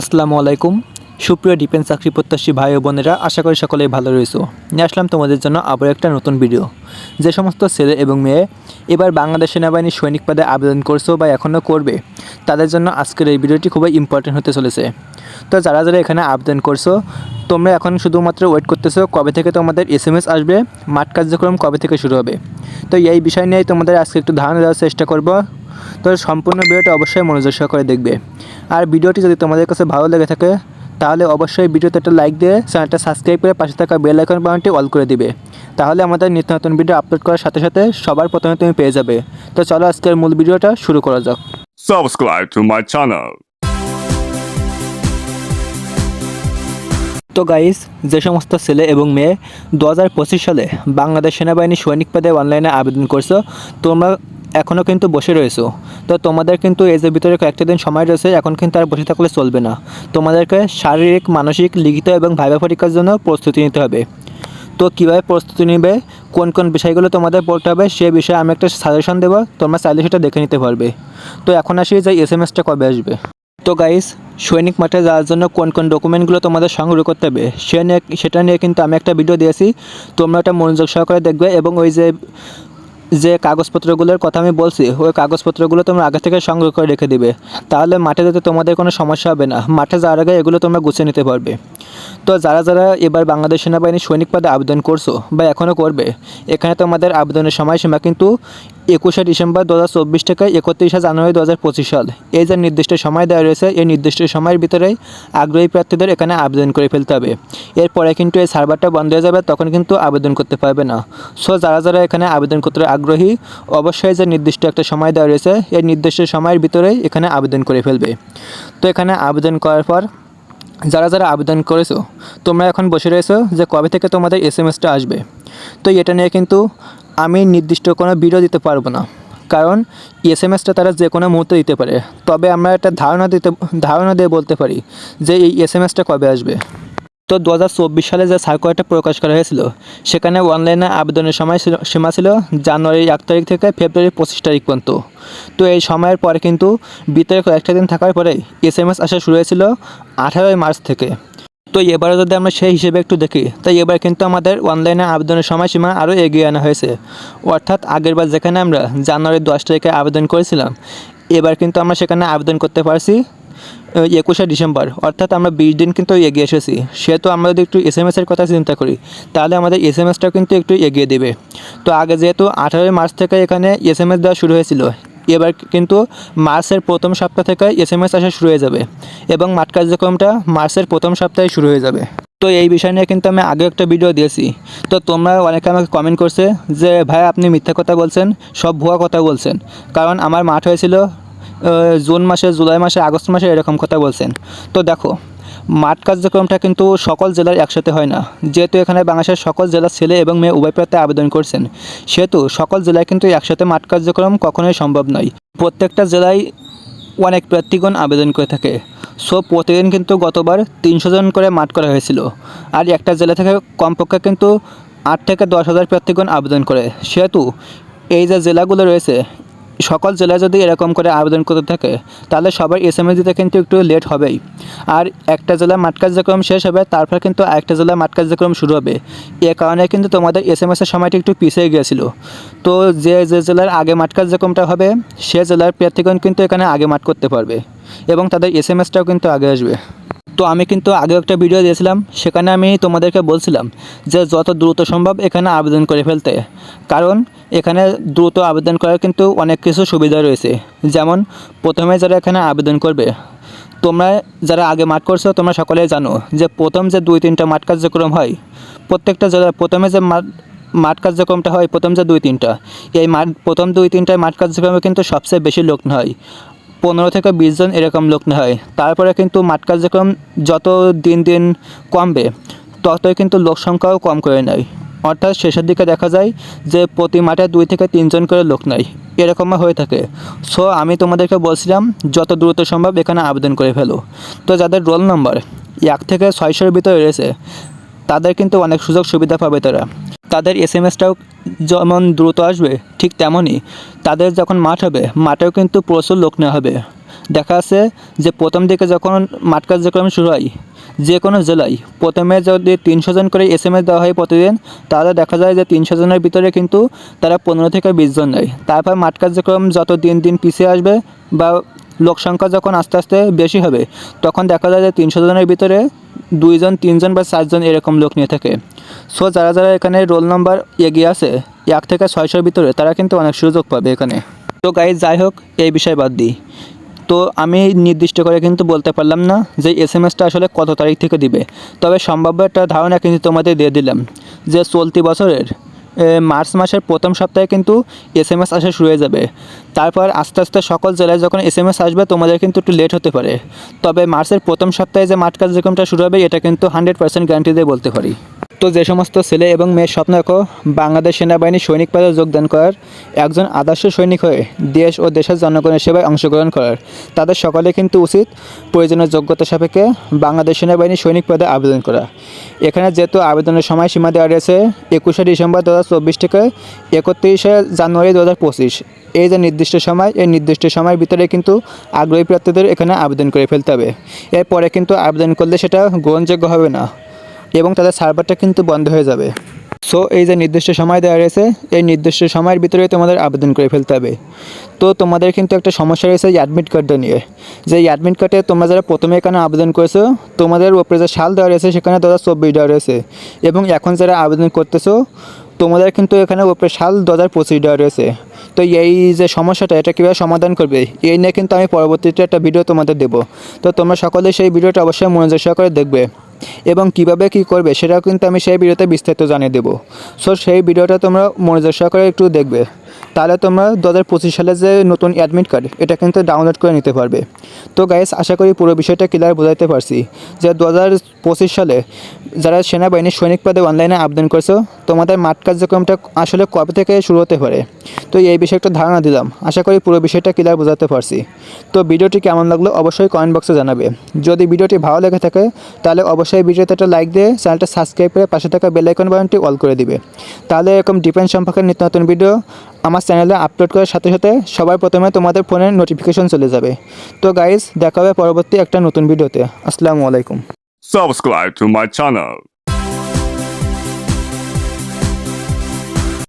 আসসালামু আলাইকুম। সুপ্রিয় ডিফেন্স চাকরি প্রত্যাশী ভাই ও বোনেরা, আশা করি সকলেই ভালো রয়েছো। নিয়ে আসলাম তোমাদের জন্য আবার একটা নতুন ভিডিও যে সমস্ত ছেলে এবং মেয়ে এবার বাংলাদেশ সেনাবাহিনীর সৈনিক পদে আবেদন করছ বা এখনও করবে, তাদের জন্য আজকের এই ভিডিওটি খুবই ইম্পর্টেন্ট হতে চলেছে। তো যারা যারা এখানে আবেদন করছ, তোমরা এখন শুধুমাত্র ওয়েট করতেছো কবে থেকে তোমাদের এস এম এস আসবে, মাঠ কার্যক্রম কবে থেকে শুরু হবে। তো এই বিষয় নিয়ে তোমাদের আজকে একটু ধারণা দেওয়ার চেষ্টা করব। তো সম্পূর্ণ ভিডিওটা অবশ্যই মনোযোগ সহকারে দেখবে। আর ভিডিওটি যদি তোমাদের কাছে ভালো লেগে থাকে তাহলে অবশ্যই ভিডিওতে একটা লাইক দিয়ে চ্যানেলটা সাবস্ক্রাইব করে পাশে থাকা বেল আইকন বাটনটি অল করে দিবে। তাহলে আমাদের নিত্য নতুন ভিডিও আপলোড করার সাথে সাথে সবার প্রথমে তুমি পেয়ে যাবে। তো চলো আজকের মূল ভিডিওটা শুরু করা যাক। Subscribe to my channel. তো গাইস যে সমস্ত ছেলে এবং মেয়ে দু হাজার পঁচিশ সালে বাংলাদেশ সেনাবাহিনী সৈনিক পদে অনলাইনে আবেদন করছ তোমরা এখনও কিন্তু বসে রয়েছো। তো তোমাদের কিন্তু এজের ভিতরে কয়েকটা দিন সময় রয়েছে, এখন কিন্তু আর বসে থাকলে চলবে না। তোমাদেরকে শারীরিক, মানসিক, লিখিত এবং ভাইবা পরীক্ষার জন্য প্রস্তুতি নিতে হবে। তো কীভাবে প্রস্তুতি নেবে, কোন কোন বিষয়গুলো তোমাদের পড়তে হবে, সে বিষয়ে আমি একটা সাজেশন দেবো, তোমরা চাইলে সেটা দেখে নিতে পারবে। তো এখন আসি যে এস এম এসটা কবে আসবে। তো গাইস সৈনিক মাঠে যাওয়ার জন্য কোন কোন ডকুমেন্টগুলো তোমাদের সংগ্রহ করতে হবে, সে নিয়ে, সেটা নিয়ে কিন্তু আমি একটা ভিডিও দিয়েছি। তোমরা ওটা মনোযোগ সহকারে দেখবে এবং ওই যে যে কাগজপত্রগুলোর কথা আমি বলছি, ওই কাগজপত্রগুলো তোমরা আগে থেকে সংগ্রহ করে রেখে দিবে। তাহলে মাঠে যেতে তোমাদের কোনো সমস্যা হবে না। মাঠে যাওয়ার আগে এগুলো তোমরা গুছিয়ে নিতে পারবে। তো যারা যারা এবার বাংলাদেশ সেনাবাহিনী সৈনিক পদে আবেদন করছ বা এখনও করবে, এখানে তোমাদের আবেদনের সময়সীমা কিন্তু একুশে ডিসেম্বর দু হাজার চব্বিশ থেকে একত্রিশে জানুয়ারি দু হাজার পঁচিশ সাল। এই যে নির্দিষ্ট সময় দেওয়া রয়েছে, এই নির্দিষ্ট সময়ের ভিতরেই আগ্রহী প্রার্থীদের এখানে আবেদন করে ফেলতে হবে। এরপরে কিন্তু এই সার্ভারটা বন্ধ হয়ে যাবে, তখন কিন্তু আবেদন করতে পারবে না। সো যারা যারা এখানে আবেদন করতে আগ্রহী, অবশ্যই যে নির্দিষ্ট একটা সময় দেওয়া রয়েছে, এই নির্দিষ্ট সময়ের ভিতরেই এখানে আবেদন করে ফেলবে। তো এখানে আবেদন করার পর যারা যারা আবেদন করেছ, তোমরা এখন বসে রয়েছো যে কবে থেকে তোমাদের এস এম এসটা আসবে। তো এটা নিয়ে কিন্তু আমি নির্দিষ্ট কোনো ভিডিও দিতে পারব না। কারণ এস এম এসটা তারা যে কোনো মুহূর্তে দিতে পারে। তবে আমরা একটা ধারণা দিতে, ধারণা দিয়ে বলতে পারি যে এই এস এম এসটা কবে আসবে। তো দু হাজার চব্বিশ সালে যে সার্কুলারটা প্রকাশ করা হয়েছিল, সেখানে অনলাইনে আবেদনের সময় সীমা ছিল জানুয়ারির এক তারিখ থেকে ফেব্রুয়ারি পঁচিশ তারিখ পর্যন্ত। তো এই সময়ের পরে কিন্তু ভিতরে কয়েকটা দিন থাকার পরে এস এম এস আসা শুরু হয়েছিল আঠারোই মার্চ থেকে। তো এবারে যদি আমরা সেই হিসেবে একটু দেখি তাই এবার কিন্তু আমাদের অনলাইনে আবেদনের সময়সীমা আরও এগিয়ে আনা হয়েছে। অর্থাৎ আগেরবার যেখানে আমরা জানুয়ারি দশ তারিখে আবেদন করেছিলাম, এবার কিন্তু আমরা সেখানে আবেদন করতে পারছি একুশে ডিসেম্বর, অর্থাৎ আমরা বিশ দিন কিন্তু এগিয়ে এসেছি। সেহেতু আমরা যদি একটু এস এম এসের কথা চিন্তা করি, তাহলে আমাদের এস এম এসটা কিন্তু একটু এগিয়ে দেবে। তো আগে যেহেতু আঠারোই মার্চ থেকে এখানে এস এম এস দেওয়া শুরু হয়েছিল, এবার কিন্তু মার্চের প্রথম সপ্তাহ থেকে এস এম এস আসা শুরু হয়ে যাবে এবং মাঠ কার্যক্রমটা মার্চের প্রথম সপ্তাহে শুরু হয়ে যাবে। তো এই বিষয় নিয়ে কিন্তু আমি আগে একটা ভিডিও দিয়েছি। তো তোমরা অনেকে আমাকে কমেন্ট করছে যে, ভাই, আপনি মিথ্যা কথা বলছেন, সব ভুয়া কথা বলছেন। কারণ আমার মাঠ হয়েছিল জুন মাসে, জুলাই মাসে, আগস্ট মাসে এরকম কথা বলছেন। তো দেখো, মাঠ কার্যক্রমটা কিন্তু সকল জেলার একসাথে হয় না। যেহেতু এখানে বাংলাদেশের সকল জেলার ছেলে এবং মেয়ে উভয় প্রার্থী আবেদন করছেন, সেহেতু সকল জেলায় কিন্তু একসাথে মাঠ কার্যক্রম কখনোই সম্ভব নয়। প্রত্যেকটা জেলায় অনেক প্রার্থীগণ আবেদন করে থাকে। সো প্রতিদিন কিন্তু গতবার তিনশো জন করে মাঠ করা হয়েছিল। আর একটা জেলা থেকে কমপক্ষে কিন্তু আট থেকে দশ হাজার প্রার্থীগণ আবেদন করে। সেহেতু এই যে জেলাগুলো রয়েছে সকল জেলায় যদি এরকম করে আবেদন করতে থাকে, তাহলে সবার এস এম দিতে কিন্তু একটু লেট হবেই। আর একটা জেলায় মাঠ কার্যক্রম শেষ হবে, তারপর কিন্তু আরেকটা জেলায় মাঠ কার্যক্রম শুরু হবে। এ কারণে কিন্তু তোমাদের এস এম এসের সময়টা একটু পিছিয়ে গিয়েছিল। তো যে যে জেলার আগে মাঠ কার্যক্রমটা হবে, সে জেলার প্রার্থীগণ কিন্তু এখানে আগে মাঠ করতে পারবে এবং তাদের এস এম এসটাও কিন্তু আগে আসবে। তো আমি কিন্তু আগে একটা ভিডিও দিয়েছিলাম, সেখানে আমি তোমাদেরকে বলছিলাম যে যত দ্রুত সম্ভব এখানে আবেদন করে ফেলতে। কারণ এখানে দ্রুত আবেদন করার কিন্তু অনেক কিছু সুবিধা রয়েছে। যেমন, প্রথমে যারা এখানে আবেদন করবে, তোমরা যারা আগে মাঠ করছ, তোমরা সকলেই জানো যে প্রথম যে দুই তিনটা মাঠ কার্যক্রম হয়, প্রত্যেকটা জেলার প্রথমে যে মাঠ মাঠ কার্যক্রমটা হয় প্রথম যে দুই তিনটা, এই মাঠ, প্রথম দুই তিনটায় মাঠ কার্যক্রমে কিন্তু সবচেয়ে বেশি লোক হয়। পনেরো থেকে বিশ জন এরকম লোক হয়। তারপরে কিন্তু মাঠ কার্যক্রম যত দিন দিন কমবে, ততই কিন্তু লোক সংখ্যাও কম করে নেয়। অর্থাৎ শেষের দিকে দেখা যায় যে প্রতি মাঠে দুই থেকে তিনজন করে লোক নেয়। এরকম হয়ে থাকে। সো আমি তোমাদেরকে বলছিলাম, যত দ্রুত সম্ভব এখানে আবেদন করে ফেলো। তো যাদের রোল নম্বর এক থেকে ছয়শোর ভিতরে রয়েছে, তাদের কিন্তু অনেক সুযোগ সুবিধা পাবে তারা। তাদের এস এম এসটাও যেমন দ্রুত আসবে, ঠিক তেমনই। তাদের যখন মাঠ হবে, মাঠেও কিন্তু প্রচুর লোক নেওয়া হবে। দেখা আছে যে প্রথম দিকে যখন মাঠ কার্যক্রম শুরু হয়, যে কোনো জেলায় প্রথমে যদি তিনশো জন করে এস এম এস দেওয়া হয় প্রতিদিন, তাহলে দেখা যায় যে তিনশো জনের ভিতরে কিন্তু তারা পনেরো থেকে বিশ জন নেয়। তারপর মাঠ কার্যক্রম যত দিন দিন পিছিয়ে আসবে বা লোক সংখ্যা যখন আস্তে আস্তে বেশি হবে, তখন দেখা যায় যে তিনশো জনের ভিতরে দুইজন, তিনজন বা চারজন এরকম লোক নিয়ে থাকে। সো যারা যারা এখানে রোল নাম্বার এগিয়ে আছে, এক থেকে ছয়শোর ভিতরে, তারা কিন্তু অনেক সুযোগ পাবে এখানে। তো গাইজ যাই হোক, এই বিষয় বাদ দিই। তো আমি নির্দিষ্ট করে কিন্তু বলতে পারলাম না যে এস এম এসটা আসলে কত তারিখ থেকে দিবে। তবে সম্ভাব্য একটা ধারণা কিন্তু তোমাদের দিয়ে দিলাম যে চলতি বছরের মার্চ মাসের প্রথম সপ্তাহে কিন্তু এস এম এস আসা শুরু হয়ে যাবে। তারপর আস্তে আস্তে সকল জেলায় যখন এস এম এস আসবে, তোমাদের কিন্তু একটু লেট হতে পারে। তবে মার্চের প্রথম সপ্তাহে যে মাঠ কার্যক্রমটা শুরু হবে, এটা কিন্তু হান্ড্রেড পার্সেন্ট গ্যারান্টি দিয়ে বলতে পারি। তো যে সমস্ত ছেলে এবং মেয়ের স্বপ্ন দেখো, বাংলাদেশ সেনাবাহিনী সৈনিক পদে যোগদান করার একজন আদর্শ সৈনিক হয়ে দেশ ও দেশের জনগণের সেবায় অংশগ্রহণ করার। তাদের সকলে কিন্তু উচিত প্রয়োজনীয় যোগ্যতা সাপেক্ষে বাংলাদেশ সেনাবাহিনী সৈনিক পদে আবেদন করা। এখানে যেহেতু আবেদনের সময় সীমা দেওয়া রয়েছে, একুশে ডিসেম্বর দু হাজার চব্বিশ থেকে একত্রিশে জানুয়ারি দু হাজার পঁচিশ। এই যে নির্দিষ্ট সময়, এই নির্দিষ্ট সময়ের ভিতরে কিন্তু আগ্রহী প্রার্থীদের এখানে আবেদন করে ফেলতে হবে। এরপরে কিন্তু আবেদন করলে সেটা গ্রহণযোগ্য হবে না। এবং তাদের সার্ভারটা কিন্তু বন্ধ হয়ে যাবে। সো এই যে নির্দিষ্ট সময় দেওয়া রয়েছে, এই নির্দিষ্ট সময়ের ভিতরে তোমাদের আবেদন করে ফেলতে হবে। তো, তোমাদের কিন্তু একটা সমস্যা রয়েছে অ্যাডমিট কার্ডটা নিয়ে। যে অ্যাডমিট কার্ডে তোমরা যারা প্রথমে এখানে আবেদন করেছ, তোমাদের ওপরে যে সাল দেওয়া রয়েছে, সেখানে দু হাজার চব্বিশ দেওয়া রয়েছে। এবং এখন যারা আবেদন করতেছো, তোমাদের কিন্তু এখানে উপরে সাল দু হাজার পঁচিশ দেওয়া রয়েছে। তো, এই যে সমস্যাটা, এটা কীভাবে সমাধান করবে, এই নিয়ে কিন্তু আমি পরবর্তীতে একটা ভিডিও তোমাদের দেবো। তো, তোমরা সকলে সেই ভিডিওটা অবশ্যই মনোযোগ সহকারে দেখবে। এবং কীভাবে কি করবে সেটাও কিন্তু আমি সেই ভিডিওতে বিস্তারিত জানিয়ে দেবো। সো সেই ভিডিওটা তোমরা মনোযোগ সহকারে একটু দেখবে। তাহলে তোমরা দু হাজার পঁচিশ সালের যে নতুন অ্যাডমিট কার্ড এটা কিন্তু ডাউনলোড করে নিতে পারবে। তো গাইস আশা করি পুরো বিষয়টা ক্লিয়ার বোঝাতে পারছি যে দু হাজার পঁচিশ সালে যারা সেনাবাহিনীর সৈনিক পদে অনলাইনে আবেদন করছ, তোমাদের মাঠ কার্যক্রমটা আসলে কবে থেকে শুরু হতে পারে? তো এই বিষয়ে একটা ধারণা দিলাম। আশা করি পুরো বিষয়টা ক্লিয়ার বোঝাতে পারছি। তো ভিডিওটি কেমন লাগল অবশ্যই কমেন্ট বক্সে জানাবে। যদি ভিডিওটি ভালো লেগে থাকে, তাহলে অবশ্যই ভিডিওতে একটা লাইক দিয়ে চ্যানেলটা সাবস্ক্রাইব করে পাশে থাকা বেলাইকন বাটনটি অল করে দিবে। তাহলে এরকম ডিফেন্স সম্পর্কে নিত্য নতুন ভিডিও আমার চ্যানেলে আপলোড করার সাথে সাথে সবার প্রথমে তোমাদের ফোনে নোটিফিকেশন চলে যাবে। তো গাইজ দেখা হবে পরবর্তী একটা নতুন ভিডিওতে আসসালামু আলাইকুম। Subscribe to my channel.